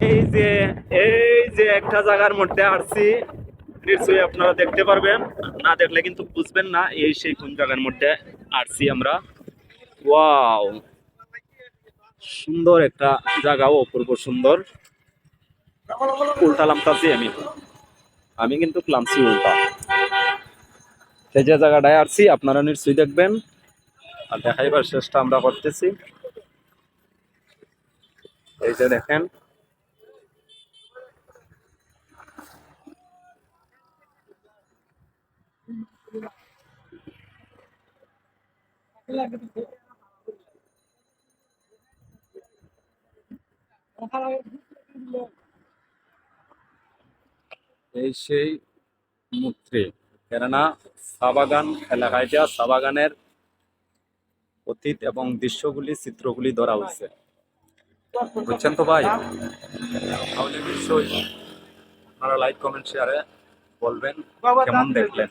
এই যে এই যে একটা জায়গার মধ্যে আসছি নিশ্চয়ই আপনারা দেখতে পারবেন। না দেখলে কিন্তু বুঝবেন না, এই সেই কোন জায়গার মধ্যে আসছি আমরা। ওয়াও! সুন্দর একটা জায়গা অপূর্ব সুন্দর। উল্টা লামতাছি আমি। আমি কিন্তু ক্লামছি উল্টা। সেই যে জায়গাটায় আসছি আপনারা নিশ্চয়ই দেখবেন। আর দেখাইবার চেষ্টা আমরা করতেছি। এই যে দেখেন এই সেই মূর্তি। কেননা চা বাগান এলাকায় যা চা বাগানের অতীত এবং দৃশ্যগুলি, চিত্রগুলি ধরা হয়েছে। বুঝছেন তো ভাই? তাহলে নিশ্চয়ই আপনারা লাইক কমেন্ট শেয়ারে বলবেন কেমন দেখলেন।